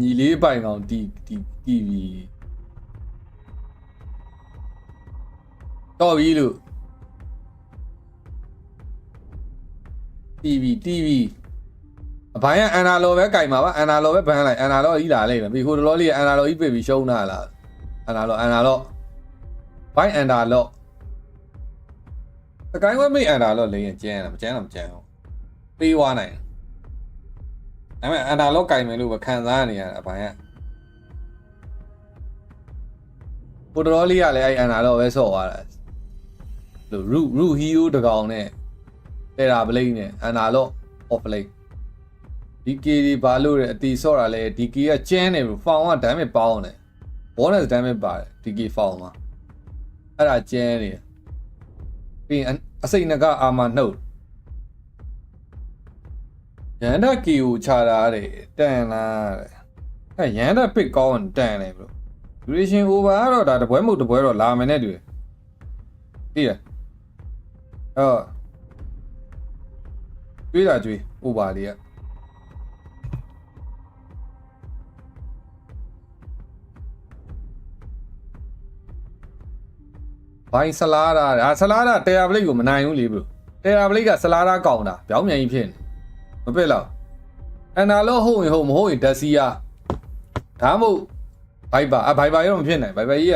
ညီလေးပိုင်ကောင်တီတီတီဗီတော့ပြီလို့ TV TV အဘိုင်းကအန်နာလောပဲကင်ပါပါအန်နာလောပဲဘန်းလိုက်အန်နာလောကြီးလာလိုက်မယ်ပြီးဟိုတလောလေးကအန်နာလောကြီးပြပြီးရှုံးတာလားအန်နာလောအန်နာလောဘိုင်းအန်နာလောတကိုင်းဝဲမိတ်အန်နာလောလေးရင်ကျန်းတာမကျန်းတော့မကျန်းဘူးပေးသွားနိုင်တယ် ဒါပေမဲ့အန်နာလောကင်မယ်လို့ပဲခံစားနေရတာအဘိုင်းကဟိုတလောလေးကလည်းအဲ့အန်နာလောပဲဆော့သွားတာလို့ရူရူဟီယိုတကောင်နဲ့တဲ့တာပလိမ့်နဲ့အန်နာလော့အော့ပလိမ့်ဒီကီဒီဘာလို့လဲအတီဆော့တာလဲဒီကီကကျန်းနေဘူးဖောင်ကဒမ်းမဲ့ပေါင်းတယ်ဘောနက်ဒမ်းမဲ့ပါတယ်ဒီကီဖောင်မှာအဲ့ဒါကျန်းနေတယ်ပြီးရင်အစိတ်နကအာမနှုတ် ရန်ဒကီကိုခြာတာတဲ့တန်လားတဲ့အဲရန်ဒပစ်ကောင်းတန်တယ်ဘလို့ duration over ကတော့ဒါတပွဲမဟုတ်တပွဲတော့လာမယ်နဲ့တူတယ်သိရအော်တွေးတာတွေး over လေးอ่ะဘိုင်းဆလာဒါဒါဆလာဒါတယ်ယာပလိတ်ကိုမနိုင်ဘူးလေဘလို့တယ်ယာပလိတ်ကဆလာဒါကောင်းတာပြောင်းမြန်ကြီးဖြစ်နေ မပစ်တော့အန်နာလောဟုတ်ရင်ဟုတ်မဟုတ်ရင်ဒက်စီယာဒါမှမဟုတ်ဘိုက်ပါအဘိုက်ပါရောမဖြစ်နိုင်ဘိုက်ပါကြီးက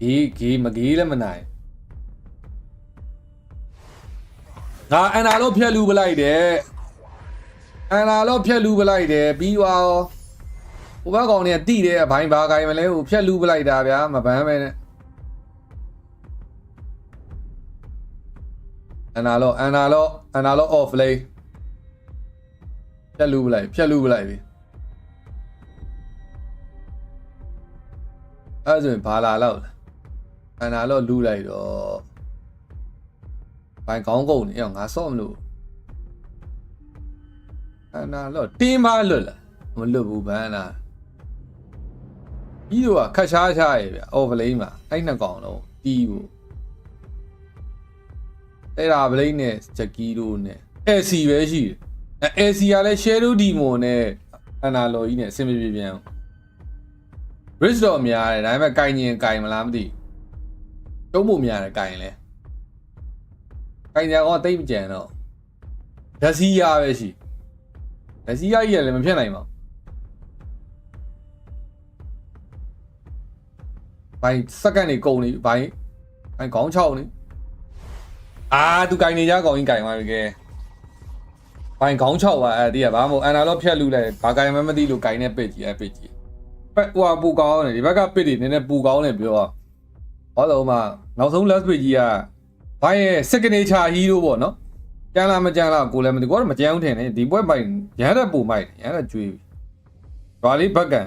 ဂေးဂေးမဂေးလည်းမနိုင်ငါအန်နာလောဖြက်လူပလိုက်တယ်အန်လာတော့ဖြက်လူပလိုက်တယ်ပြီးသွားရောဟိုဘက်ကောင်တွေကတိတယ်အဘိုင်းဘာကိုင်မလဲဟိုဖြက်လူပလိုက်တာဗျာမပန်းပဲနဲ့အန်လာတော့အန်လာတော့အန်လာတော့ off lane ဖြက်လူပလိုက်ဖြက်လူပလိုက်ပြီအဲ့ဒါဆိုရင်ဘာလာတော့လဲအန်လာတော့လူလိုက်တော့ဘိုင်းကောင်းကုန်နေအောင်ငါစော့မလို့အနာလို့တင်းပါလွတ်လားမလွတ်ဘူးဘန်းလားပြီးတော့ခတ်ရှားရှားရေဗျအော်ဗလိန်မှာအဲ့နှစ်ကောင်လုံးတီးဘူးအဲ့ဒါဗလိန်နဲ့ဂျက်ကီတို့နဲ့ AC ပဲရှိတယ် အဲ AC ကလည်း Shadow Demon နဲ့အနာလော်ကြီးနဲ့အဆင်ပြေပြေပြန် Risk တော့များတယ်ဒါပေမဲ့ကင်ရင်ကင်မလားမသိတုံးဖို့များတယ်ကင်လဲကင်ကြကောင်တိတ်မကြံတော့ဓစီရပဲရှိလက်စီးရကြီးကလည်းမဖြစ်နိုင်ပါဘူးဘိုင်စက္ကန့်နေကုန်နေဘိုင်ဘိုင်ခေါင်းချောက်နေအာသူကင်နေကြကောင်ကြီးကင်သွားပြီကဲ ဘိုင်ခေါင်းချောက်ပါအဲ့ဒီကဘာမို့အန်နာတော့ဖြတ်လူလိုက်ဘာကင်မှမသိလို့ကင်နေပစ်ကြီးအဲ့ပစ်ကြီးပက်ဟိုပူကောင်းနေဒီဘက်ကပစ်တွေနည်းနည်းပူကောင်းနေပြောဟောတော့မှနောက်ဆုံး last page ကြီးကဘိုင်ရဲ့ signature hero ပေါ့နော်ကြမ်းလားမကြမ်းလားကိုလည်းမသိကိုကတော့မကြမ်းဘူးထင်တယ်ဒီပွဲပိုင်ရမ်းတဲ့ပူမိုက်ရမ်းတဲ့ကျွေးပြီ။ဘာလေးဘက်ကန်